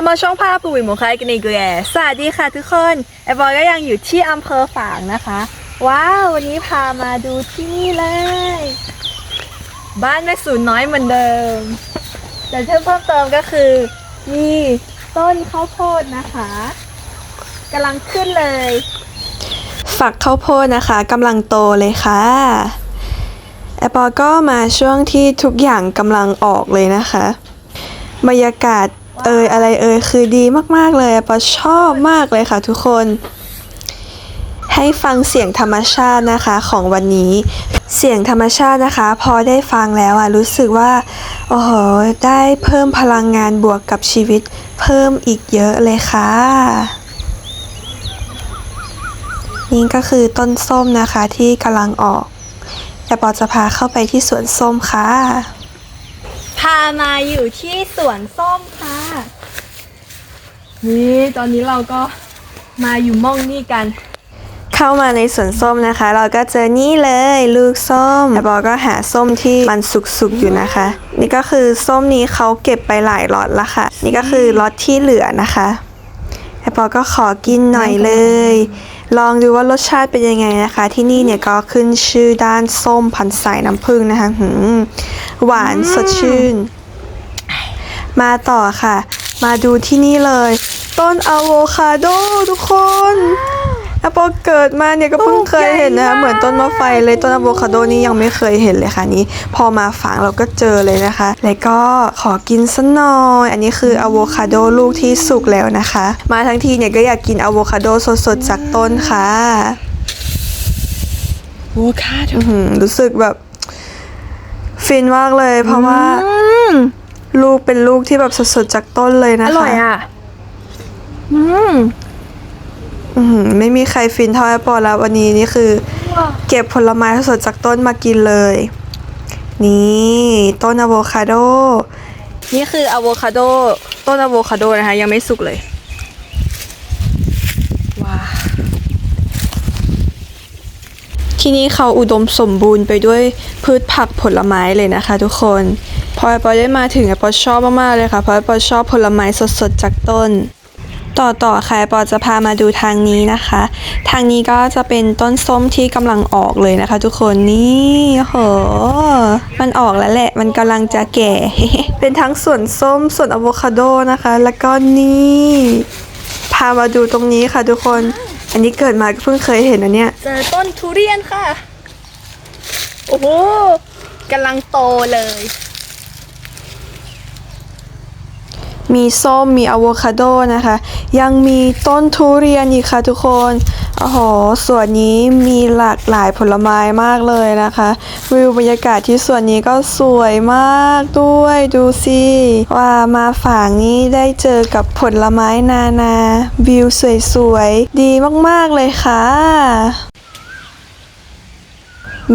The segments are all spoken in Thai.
เอามาช่องภาพปุ๋ยหมูคายกันอีกแล้วสวัสดีค่ะทุกคนไอบอยก็ยังอยู่ที่อำเภอฝางนะคะ ว้าววันนี้พามาดูที่นี่เลย บ้านแม่สูนน้อยเหมือนเดิม แต่ที่เพิ่มเติมก็คือ มีต้นข้าวโพดนะคะกำลังขึ้นเลย ฝักข้าวโพดนะคะกำลังโตเลยค่ะแอปเปอก็มาช่วงที่ทุกอย่างกำลังออกเลยนะคะ บรรยากาศ เอยอะไรเอยคือดีมากๆเลยปอชอบมากเลยค่ะทุกคน ให้ฟังเสียงธรรมชาตินะคะของวันนี้ เสียงธรรมชาตินะคะ พอได้ฟังแล้วอะรู้สึกว่าโอ้โหได้เพิ่มพลังงานบวกกับชีวิต เพิ่มอีกเยอะเลยค่ะนี่ก็คือต้นส้มนะคะที่กำลังออก แต่ปอจะพาเข้าไปที่สวนส้มค่ะ พามาอยู่ที่สวนส้มค่ะ นี่ตอนนี้เราก็มาอยู่ม่องนี่กัน เข้ามาในสวนส้มนะคะ เราก็เจอนี่เลยลูกส้มแต่บอกก็หาส้มที่มันสุกๆอยู่นะคะ นี่ก็คือส้มนี้เขาเก็บไปหลายล็อตละค่ะ นี่ก็คือล็อตที่เหลือนะคะ แอปเปอก็ขอกินหน่อยเลย ลองดูว่ารสชาติเป็นยังไงนะคะ ที่นี่เนี่ยก็ขึ้นชื่อด้านส้มพันใสายน้ำผึ้งนะคะหืมหวานสดชื่น มาต่อค่ะ มาดูที่นี่เลย ต้นอะโวคาโดทุกคน แอปเปิลเกิดมาเนี่ยก็เพิ่งเคยเห็นนะคะเหมือนต้นมะไฟเลยต้นอะโวคาโดนี่ยังไม่เคยเห็นเลยค่ะนี้ พอมาฝังเราก็เจอเลยนะคะ แล้วก็ขอกินสักหน่อย อันนี้คืออะโวคาโดลูกที่สุกแล้วนะคะ มาทั้งทีเนี่ยก็อยากกินอะโวคาโดสดๆจากต้นค่ะโอ้ค่าเถอื้อะอหือรู้สึกแบบ ฟินมากเลย เพราะว่าลูกเป็นลูกที่แบบสดๆจากต้นเลยอนะคะร่อยอะ อืม อื้อหือไม่มีใครฟินเท่าแอปเปิลแล้ววันนี้นี่คือ เก็บผลไม้สดๆจากต้นมากินเลย นี่ต้นอะโวคาโด นี่คืออะโวคาโดต้นอะโวคาโดนะคะ ยังไม่สุกเลย ว้าที่นี่เขาอุดมสมบูรณ์ไปด้วยพืชผักผลไม้เลยนะคะทุกคน พอแอปเปิลได้มาถึงแอปเปิลชอบมากๆเลยค่ะเพราะแอปเปิลชอบผลไม้สดๆจากต้น ต่อต่อค่ะปอจะพามาดูทางนี้นะคะ ทางนี้ก็จะเป็นต้นส้มที่กำลังออกเลยนะคะ ทุกคนนี่โอ้โห มันออกแล้วแหละ มันกำลังจะแก่ เป็นทั้งส่วนส้มส่วนอะโวคาโดนะคะ แล้วก็นี่พามาดูตรงนี้ค่ะทุกคน อันนี้เกิดมาเพิ่งเคยเห็นอันเนี้ยเจอต้นทุเรียนค่ะ โอ้โหกำลังโตเลย มีส้มมีอะโวคาโดนะคะ ยังมีต้นทุเรียนอีกค่ะทุกคนโอ้โหส่วนนี้มีหลากหลายผลไม้มากเลยนะคะ วิวบรรยากาศที่ส่วนนี้ก็สวยมากด้วยดูสิว่ามาฝั่งนี้ได้เจอกับผลไม้นานาวิวสวยๆ ดีมากๆเลยค่ะ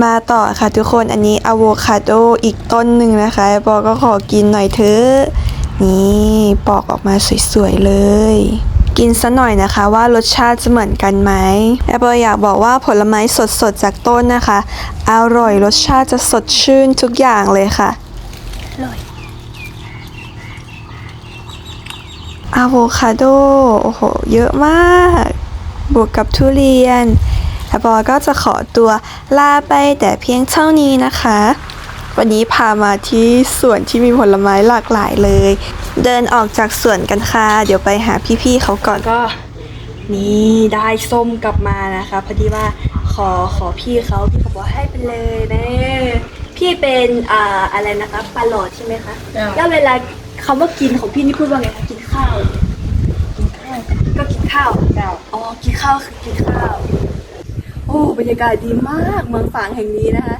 มาต่อค่ะทุกคนอันนี้อะโวคาโดอีกต้นหนึ่งนะคะปอก็ขอกินหน่อยเถอะ นี่ปอกออกมาสวยๆเลย กินซะหน่อยนะคะว่ารสชาติจะเหมือนกันไหมแอปเปิลอยากบอกว่าผลไม้สดๆจากต้นนะคะ อร่อยรสชาติจะสดชื่นทุกอย่างเลยค่ะอร่อยอะโวคาโดโอ้โหเยอะมาก บวกกับทุเรียนแอปเปิลก็จะขอตัวลาไปแต่เพียงเท่านี้นะคะ วันนี้พามาที่สวนที่มีผลไม้หลากหลายเลย เดินออกจากสวนกันค่ะ เดี๋ยวไปหาพี่ๆเขาก่อนก็ นี่ได้ส้มกลับมานะคะ พอดีว่าขอขอพี่เขาพี่เขาบอกให้ไปเลยเน่พี่เป็นอ่าอะไรนะคะปลาหลอดใช่ไหมคะจ้ะ แล้วเวลาคำว่ากินของพี่นี่พูดว่าไงคะกินข้าว ก็กินข้าวเจ้าอ๋อกินข้าวคือกินข้าว โอ้บรรยากาศดีมากเมืองฝางแห่งนี้นะคะ